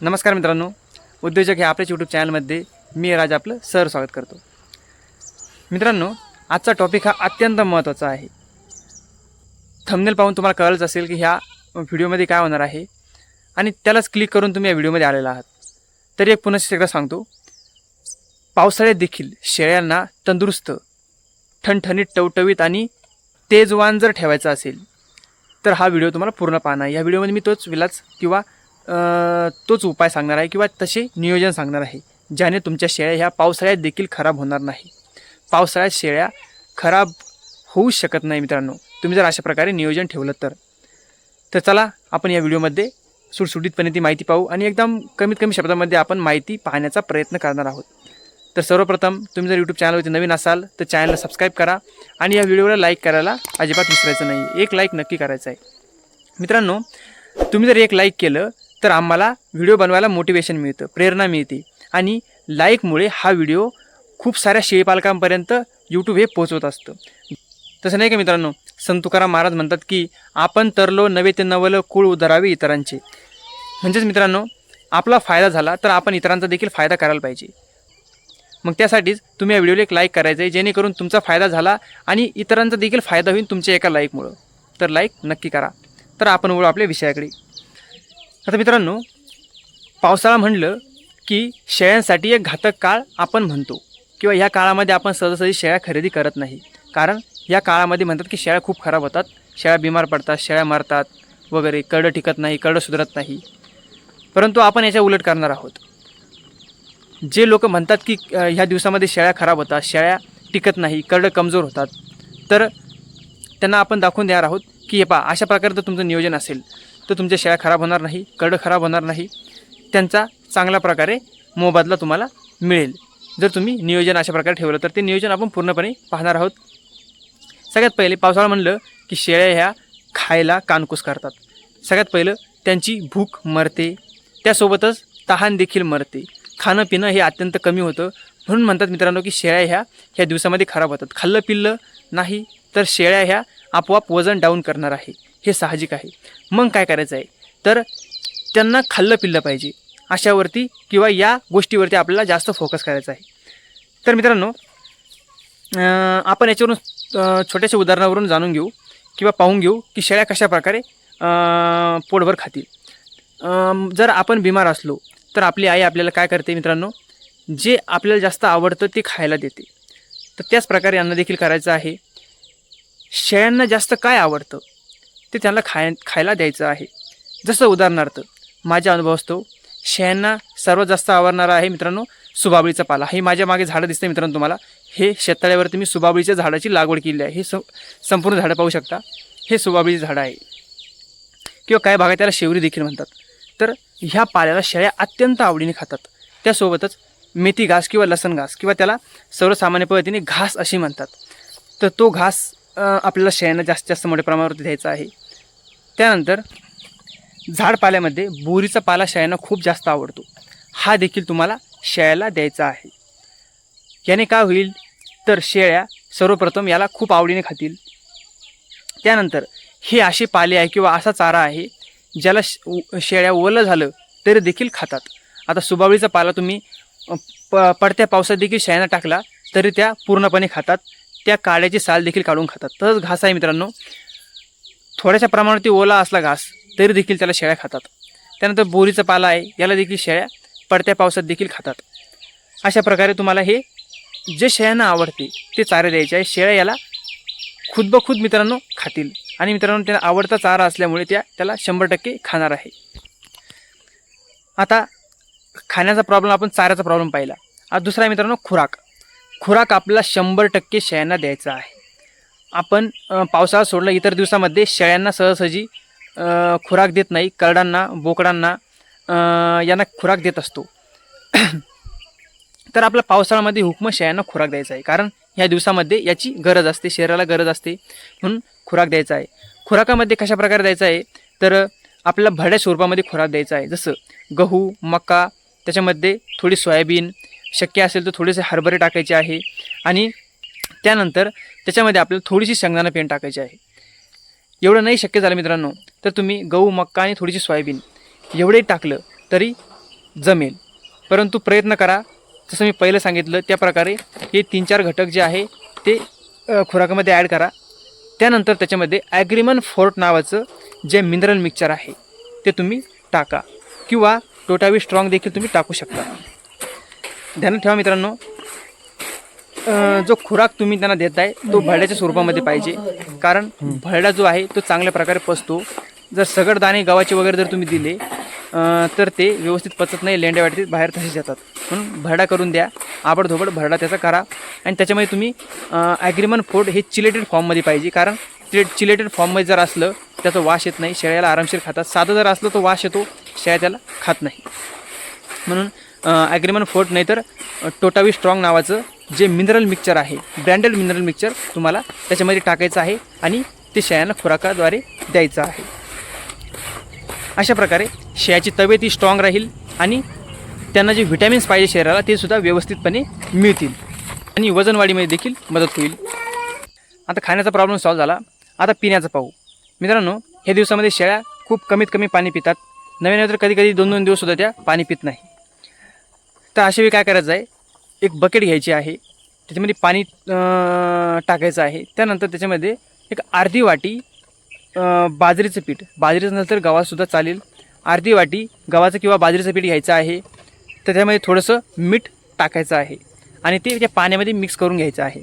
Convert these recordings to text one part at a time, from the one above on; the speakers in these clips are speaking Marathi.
नमस्कार मित्रांनो. उद्योजक हे आपल्याच यूट्यूब चॅनलमध्ये मी राज आपलं सर स्वागत करतो. मित्रांनो आजचा टॉपिक हा अत्यंत महत्त्वाचा आहे. थंबनेल पाहून तुम्हाला कळलंच असेल की ह्या व्हिडिओमध्ये काय होणार आहे आणि त्यालाच क्लिक करून तुम्ही या व्हिडिओमध्ये आलेला आहात. तरी एक पुन्हा एकदा सांगतो. पावसाळ्यात देखील शेळ्यांना तंदुरुस्त ठणठणीत टवटवीत आणि तेजवान जर ठेवायचा असेल तर हा व्हिडिओ तुम्हाला पूर्ण पाहणार. आहे या व्हिडिओमध्ये मी तोच विलाच किंवा तोच उपाय सांगणार आहे किंवा तसे नियोजन सांगणार आहे ज्याने तुमच्या शेळ्या ह्या पावसाळ्यात देखील खराब होणार नाही. पावसाळ्यात शेळ्या खराब होऊ शकत नाही मित्रांनो. तुम्ही जर अशा प्रकारे नियोजन ठेवलं तर. तर चला आपण या व्हिडिओमध्ये सुटसुटीतपणे ती माहिती पाहू आणि एकदम कमीत कमी शब्दामध्ये आपण माहिती पाहण्याचा प्रयत्न करणार आहोत. तर सर्वप्रथम तुम्ही जर यूट्यूब चॅनलवरती नवीन असाल तर चॅनलला सबस्क्राईब करा आणि या व्हिडिओला लाईक करायला अजिबात विसरायचं नाही. एक लाईक नक्की करायचं आहे. मित्रांनो तुम्ही जर एक लाईक केलं तर आम्हाला व्हिडिओ बनवायला मोटिवेशन मिळतं प्रेरणा मिळते. आणि लाईकमुळे हा व्हिडिओ खूप साऱ्या शेळीपालकांपर्यंत यूट्यूब हे पोचवत असतं. तसं नाही का मित्रांनो? संत तुकाराम महाराज म्हणतात की आपण तरलो नवे ते नवलं कुळ उधरावे इतरांचे. म्हणजेच मित्रांनो आपला फायदा झाला तर आपण इतरांचा देखील फायदा करायला पाहिजे. मग त्यासाठीच तुम्ही या व्हिडिओला एक लाईक करायचं आहे जेणेकरून तुमचा फायदा झाला आणि इतरांचा देखील फायदा होईल तुमच्या एका लाईकमुळं तर लाईक नक्की करा. तर आपण वळू आपल्या विषयाकडे. आता मित्रांनो पावसाळा म्हणलं की शेळ्यांसाठी एक घातक काळ आपण म्हणतो. किंवा ह्या काळामध्ये आपण सहजासहजी शेळ्या खरेदी करत नाही. कारण या काळामध्ये म्हणतात की शेळ्या खूप खराब होतात. शेळ्या बिमार पडतात शेळ्या मारतात वगैरे कडं टिकत नाही कडं सुधरत नाही. परंतु आपण याच्या उलट करणार आहोत. जे लोक म्हणतात की ह्या दिवसामध्ये शेळ्या खराब होतात शेळ्या टिकत नाही कडं कमजोर होतात तर त्यांना आपण दाखवून देणार आहोत की हे पहा अशा प्रकारचं तुमचं नियोजन असेल तर तुमच्या शेळ्या खराब होणार नाही कडं खराब होणार नाही. त्यांचा चांगल्या प्रकारे मोबदला तुम्हाला मिळेल. जर तुम्ही नियोजन अशा प्रकारे ठेवलं तर ते नियोजन आपण पूर्णपणे पाहणार आहोत. सगळ्यात पहिले पावसाळा म्हणलं की शेळ्या ह्या खायला कानकूस करतात. सगळ्यात पहिलं त्यांची भूक मरते. त्यासोबतच तहान देखील मरते. खाणं पिणं हे अत्यंत कमी होतं. म्हणून म्हणतात मित्रांनो की शेळ्या ह्या ह्या दिवसामध्ये खराब होतात. खाल्लं पिल्लं नाही तर शेळ्या ह्या आपोआप वजन डाऊन करणार आहे. हे साहजिक आहे. मग काय करायचं आहे? तर त्यांना खाल्लं पिल्लं पाहिजे. अशावरती किंवा या गोष्टीवरती आपल्याला जास्त फोकस करायचा आहे. तर मित्रांनो आपण याच्यावरून छोट्याशा उदाहरणावरून जाणून घेऊ किंवा पाहून घेऊ की शेळ्या कशा प्रकारे पोटभर खातील. जर आपण बिमार असलो तर आपली आई आपल्याला काय करते मित्रांनो? जे आपल्याला जास्त आवडतं ते खायला देते. तर त्याच प्रकारे यांना देखील करायचं आहे. शेळ्यांना जास्त काय आवडतं? ते त्यांना खाय खायला द्यायचं आहे. जसं उदाहरणार्थ माझ्या अनुभवास्तव शेळ्यांना सर्वात जास्त आवडणारा आहे मित्रांनो सुबाबळीचा पाला. हे माझ्या मागे झाडं दिसते मित्रांनो तुम्हाला. हे शेततळ्यावरती मी सुबाबळीच्या झाडाची लागवड केली आहे. हे स संपूर्ण झाडं पाहू शकता. हे सुबाबळीचं झाडं आहे. किंवा काही भागात त्याला शेवरी देखील म्हणतात. तर ह्या पाल्याला शेळ्या अत्यंत आवडीने खातात. त्यासोबतच मेथी घास किंवा लसण घास किंवा त्याला सर्वसामान्य पद्धतीने घास अशी म्हणतात. तर तो घास आपल्याला शेळ्यांना जास्तीत जास्त मोठ्या प्रमाणावरती द्यायचं आहे. त्यानंतर झाड पाल्यामध्ये बोरीचा पाला शेळ्यांना खूप जास्त आवडतो. हा देखील तुम्हाला शेळ्याला द्यायचा आहे. याने काय होईल? तर शेळ्या सर्वप्रथम याला खूप आवडीने खातील. त्यानंतर हे असे पाले आहे किंवा असा चारा आहे ज्याला श- शेळ्या ओलं झालं तरी देखील खातात. आता सुबावळीचा पाला तुम्ही प पडत्या पावसात देखील शेळ्यांना टाकला तरी त्या पूर्णपणे खातात. त्या काड्याची साल देखील काढून खातात. तसंच घास आहे मित्रांनो. थोड्याशा प्रमाणावरती ओला असला घास तरी देखील त्याला शेळ्या खातात. त्यानंतर बोरीचा पाला आहे याला देखील शेळ्या पडत्या पावसात देखील खातात. अशा प्रकारे तुम्हाला हे जे शेळ्यांना आवडते ते चारे द्यायचे आहे. शेळ्या याला खुद मित्रांनो खातील. आणि मित्रांनो त्यांना आवडता चारा असल्यामुळे त्या त्याला शंभर टक्के खाणार आहे. आता खाण्याचा प्रॉब्लेम आपण चाऱ्याचा प्रॉब्लेम पाहिला. आता दुसरा मित्रांनो खुराक. खुराक आपला शंभर टक्के शेळ्यांना द्यायचा आहे. आपण पावसाळा सोडला इतर दिवसामध्ये शेळ्यांना सहजसहजी खुराक देत नाही करडांना बोकडांना यांना खुराक देत असतो. तर आपल्या पावसाळ्यामध्ये हुकमं शेळ्यांना खुराक द्यायचा आहे. कारण ह्या दिवसामध्ये याची गरज असते शरीराला गरज असते म्हणून खुराक द्यायचा आहे. खुराकामध्ये कशा प्रकारे द्यायचा आहे? तर आपल्याला भरड्या स्वरूपामध्ये खुराक द्यायचा आहे. जसं गहू मका त्याच्यामध्ये थोडी सोयाबीन शक्य असेल तर थोडेसे हरभरे टाकायचे आहे. आणि त्यानंतर त्याच्यामध्ये आपल्याला थोडीशी शेंगदाणा पेन टाकायची आहे. एवढं नाही शक्य झालं मित्रांनो तर तुम्ही गहू मक्का आणि थोडीशी सोयाबीन एवढे टाकलं तरी जमेल. परंतु प्रयत्न करा. जसं मी पहिलं सांगितलं त्या प्रकारे हे तीन चार घटक जे आहे ते खुराकामध्ये ॲड करा. त्यानंतर त्याच्यामध्ये ॲग्रीमन फोर्ट नावाचं जे मिनरल मिक्सचर आहे ते तुम्ही टाका. किंवा टोटावी स्ट्रॉंग देखील तुम्ही टाकू शकता. ध्यानात ठेवा मित्रांनो. जो खुराक तुम्ही त्यांना देत आहे तो भरड्याच्या स्वरूपामध्ये पाहिजे. कारण भरडा जो आहे तो चांगल्या प्रकारे पचतो. जर सगळ दाणे गव्हाचे वगैरे जर तुम्ही दिले तर ते व्यवस्थित पचत नाही लेंड्या वाटीत बाहेर तसेच जातात. म्हणून भरडा करून द्या. आबडधोबड भरडा त्याचा करा. आणि त्याच्यामध्ये तुम्ही ॲग्रीमन फूड हे चिलेटेड फॉर्ममध्ये पाहिजे. कारण ते चिलेटेड फॉर्ममध्ये जर असलं त्याचा वास येत नाही. शेळ्याला आरामशीर खातात. साधं जर असलं तो वास येतो. शेळ्या त्याला खात नाही. म्हणून ॲग्रीमन फोर्ट नाही तर टोटावी स्ट्रॉंग नावाचं जे मिनरल मिक्सचर आहे ब्रँडेड मिनरल मिक्सचर तुम्हाला त्याच्यामध्ये टाकायचं आहे आणि ते शेळ्यांना खुराकाद्वारे द्यायचं आहे. अशा प्रकारे शेळ्याची तब्येत ही स्ट्रॉंग राहील आणि त्यांना जे व्हिटॅमिन्स पाहिजे शरीराला ते सुद्धा व्यवस्थितपणे मिळतील आणि वजनवाढीमध्ये देखील मदत होईल. आता खाण्याचा प्रॉब्लेम सॉल्व्ह झाला. आता पिण्याचा पाहू. मित्रांनो ह्या दिवसामध्ये शेळ्या खूप कमीत कमी पाणी पितात. नवीन तर कधी कधी दोन दोन दिवस सुद्धा त्या पाणी पित नाही. तर अशा वेळी काय करायचं आहे? एक बकेट घ्यायची आहे. त्याच्यामध्ये पाणी टाकायचं आहे. त्यानंतर त्याच्यामध्ये एक अर्धी वाटी बाजरीचं पीठ. बाजरीचं नंतर तर गव्हासुद्धा चालेल. अर्धी वाटी गव्हाचं किंवा बाजरीचं पीठ घ्यायचं आहे. तर त्यामध्ये थोडंसं मीठ टाकायचं आहे. आणि ते त्या पाण्यामध्ये मिक्स करून घ्यायचं आहे.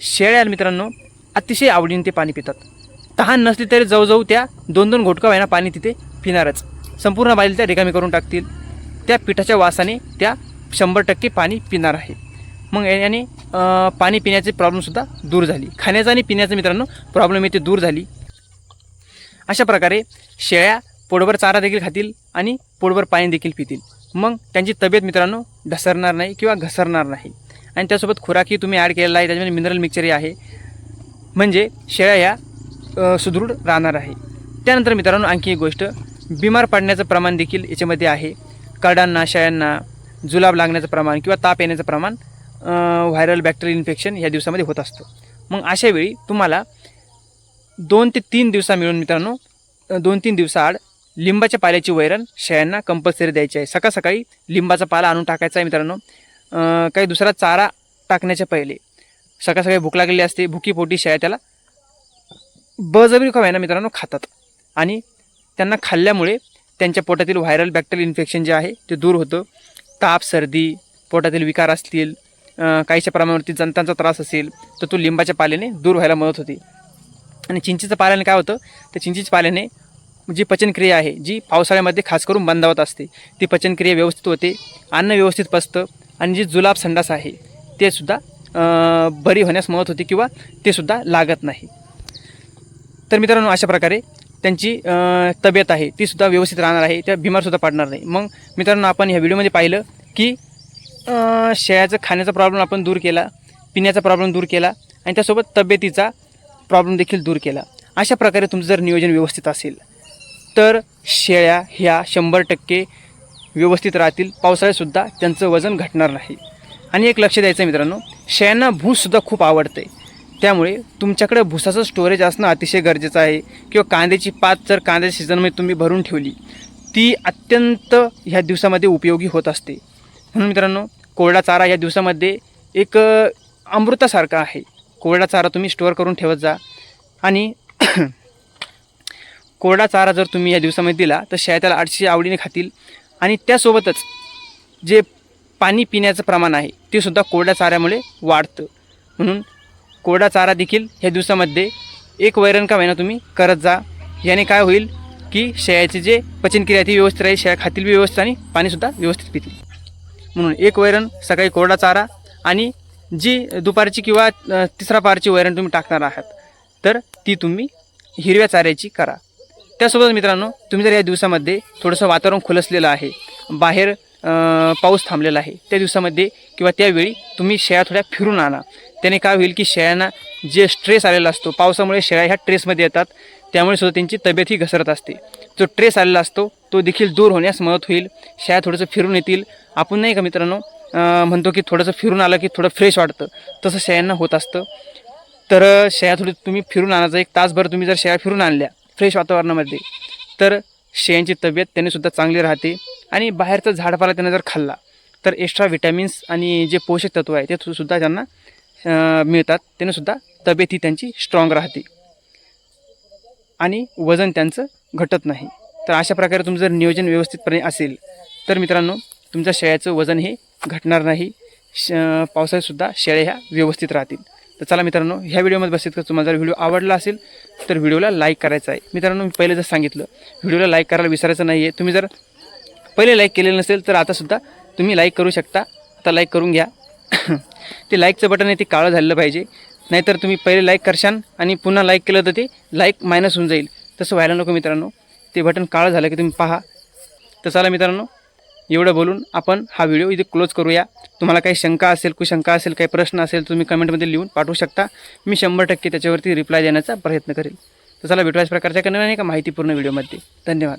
शेळ्या मित्रांनो अतिशय आवडीने ते पाणी पितात. तहान नसली तरी जवळजवळ त्या दोन दोन घोटका व्हायना पाणी तिथे पिणारच. संपूर्ण बाजरी त्या रिकामी करून टाकतील. त्या पिठाच्या वासाने त्या शंभर टक्के पाणी पिणार आहे. मग याने पाणी पिण्याची प्रॉब्लेमसुद्धा दूर झाली. खाण्याचा आणि पिण्याचा मित्रांनो प्रॉब्लेम येते दूर झाली. अशा प्रकारे शेळ्या पोटभर चारा देखील खातील आणि पोटभर पाणी देखील पितील. मग त्यांची तब्येत मित्रांनो ढसरणार नाही किंवा घसरणार नाही. आणि त्यासोबत खुराकी तुम्ही ॲड केलेला आहे त्याच्यामध्ये मिनरल मिक्सरही आहे. म्हणजे शेळ्या ह्या सुदृढ राहणार आहे. त्यानंतर मित्रांनो आणखी एक गोष्ट बिमार पडण्याचं प्रमाण देखील याच्यामध्ये आहे. करडांना शेळ्यांना जुलाब लागण्याचं प्रमाण किंवा ताप येण्याचं प्रमाण व्हायरल बॅक्टेरियल इन्फेक्शन ह्या दिवसामध्ये होत असतं. मग अशा वेळी तुम्हाला दोन ते तीन दिवसा मिळून मित्रांनो दोन तीन दिवसाआड लिंबाच्या पाल्याची वैरण शेळ्यांना कंपल्सरी द्यायची आहे. सकाळ सकाळी लिंबाचा पाला आणून टाकायचा आहे मित्रांनो. काही दुसरा चारा टाकण्याच्या पहिले. सकाळ सकाळी भूक लागलेली असते भुकीपोटी शेळ्या त्याला बजबरी का ना मित्रांनो खातात. आणि त्यांना खाल्ल्यामुळे त्यांच्या पोटातील व्हायरल बॅक्टेरियल इन्फेक्शन जे आहे ते दूर होतं. ताप सर्दी पोटातील विकार असतील काहीच्या काहीशा प्रमाणावरती जंतांचा त्रास असेल तर तो लिंबाच्या पाल्याने दूर व्हायला मदत होते. आणि चिंचेचं पाल्याने काय होतं? तर चिंचेच्या पाल्याने जी पचनक्रिया आहे जी पावसाळ्यामध्ये खास करून बंदावत असते ती पचनक्रिया व्यवस्थित होते अन्न व्यवस्थित पचतं आणि जी जुलाब संडास आहे ते सुद्धा बरी होण्यास मदत होते किंवा ते सुद्धा लागत नाही. तर मित्रांनो अशा प्रकारे त्यांची तब्येत आहे ती सुद्धा व्यवस्थित राहणार आहे त्या बिमारसुद्धा पाडणार नाही. मग मित्रांनो आपण ह्या व्हिडिओमध्ये पाहिलं की शेळ्याचं खाण्याचा प्रॉब्लेम आपण दूर केला पिण्याचा प्रॉब्लेम दूर केला आणि त्यासोबत तब्येतीचा प्रॉब्लेम देखील दूर केला. अशा प्रकारे तुमचं जर नियोजन व्यवस्थित असेल तर शेळ्या ह्या शंभर टक्के व्यवस्थित राहतील. पावसाळ्यातसुद्धा त्यांचं वजन घटणार नाही. आणि एक लक्ष द्यायचं आहे मित्रांनो शेळ्यांना भूसुद्धा खूप आवडते. त्यामुळे तुमच्याकडे भुसाचं स्टोरेज असणं अतिशय गरजेचं आहे. किंवा कांद्याची पात जर कांद्याच्या सीझनमध्ये तुम्ही भरून ठेवली ती अत्यंत ह्या दिवसामध्ये उपयोगी होत असते. म्हणून मित्रांनो कोरडा चारा या दिवसामध्ये एक अमृतासारखा आहे. कोरडा चारा तुम्ही स्टोअर करून ठेवत जा. आणि कोरडा चारा जर तुम्ही या दिवसामध्ये दिला तर शेळ्या त्याला आठशे आवडीने खातील. आणि त्यासोबतच जे पाणी पिण्याचं प्रमाण आहे ते सुद्धा कोरड्या चाऱ्यामुळे वाढतं. म्हणून कोरडा चारा देखील ह्या दिवसामध्ये एक वैरण का महिना तुम्ही करत जा. याने काय होईल की शेळ्याचे जे पचनक्रिया आहे ती व्यवस्थित राहील शेळ्या खातील बी व्यवस्थित आणि पाणीसुद्धा व्यवस्थित पितील. म्हणून एक वैरण सकाळी कोरडा चारा आणि जी दुपारची किंवा तिसरा पारची वैरण तुम्ही टाकणार आहात तर ती तुम्ही हिरव्या चाऱ्याची करा. त्यासोबत मित्रांनो तुम्ही जर या दिवसामध्ये थोडंसं वातावरण खुलसलेलं आहे बाहेर पाऊस थांबलेला आहे. त्या दिवसामध्ये किंवा त्यावेळी तुम्ही शेळ्या थोड्या फिरून आणा. त्याने काय होईल की शेळ्यांना जे स्ट्रेस आलेला असतो पावसामुळे शेळ्या ह्या ट्रेसमध्ये येतात. त्यामुळे सुद्धा त्यांची तब्येत ही घसरत असते. जो ट्रेस आलेला असतो तो देखील दूर होण्यास मदत होईल. शेळ्या थोडंसं फिरून येतील. आपण नाही का मित्रांनो म्हणतो की थोडंसं फिरून आलं की थोडं फ्रेश वाटतं. तसं शेळ्यांना होत असतं. तर शेळ्या थोडी तुम्ही फिरून आणायचं. एक तासभर तुम्ही जर शेळ्या फिरून आणल्या फ्रेश वातावरणामध्ये तर शेळ्यांची तब्येत त्यानेसुद्धा चांगली राहते. आणि बाहेरचं झाडपाला त्यांना जर खाल्ला तर एक्स्ट्रा विटॅमिन्स आणि जे पोषक तत्व आहे ते सुद्धा त्यांना मिळतात. त्यांनासुद्धा तब्येत ही त्यांची स्ट्रॉंग राहते. आणि वजन त्यांचं घटत नाही. तर अशा प्रकारे तुमचं जर नियोजन व्यवस्थितपणे असेल तर मित्रांनो तुमच्या शेळ्याचं वजन हे घटणार नाही. श पावसाळ्यातसुद्धा शेळ्या ह्या व्यवस्थित राहतील. तर चला मित्रांनो ह्या व्हिडिओमध्ये बसत का तुम्हाला जर व्हिडिओ आवडला असेल तर व्हिडिओला लाईक करायचा आहे. मित्रांनो मी पहिले जर सांगितलं व्हिडिओला लाईक करायला विसरायचं नाही आहे तुम्ही जर पहिले लाईक केलेलं नसेल तर आतासुद्धा तुम्ही लाईक करू शकता. आता लाईक करून घ्या. ते लाईकचं बटन आहे ते काळं झालेलं पाहिजे. नाहीतर तुम्ही पहिले लाईक करशान आणि पुन्हा लाईक केलं तर ते लाईक मायनस होऊन जाईल. तसं व्हायला नको मित्रांनो. ते बटन काळं झालं की तुम्ही पहा. तर चला मित्रांनो एवढं बोलून आपण हा व्हिडिओ इथे क्लोज करूया. तुम्हाला काही शंका असेल कुशंका असेल काही प्रश्न असेल तुम्ही कमेंटमध्ये लिहून पाठवू शकता. मी शंभर टक्के त्याच्यावरती रिप्लाय देण्याचा प्रयत्न करेल. तर चला भेटू याच प्रकारच्या कन्या एका माहितीपूर्ण व्हिडिओमध्ये धन्यवाद.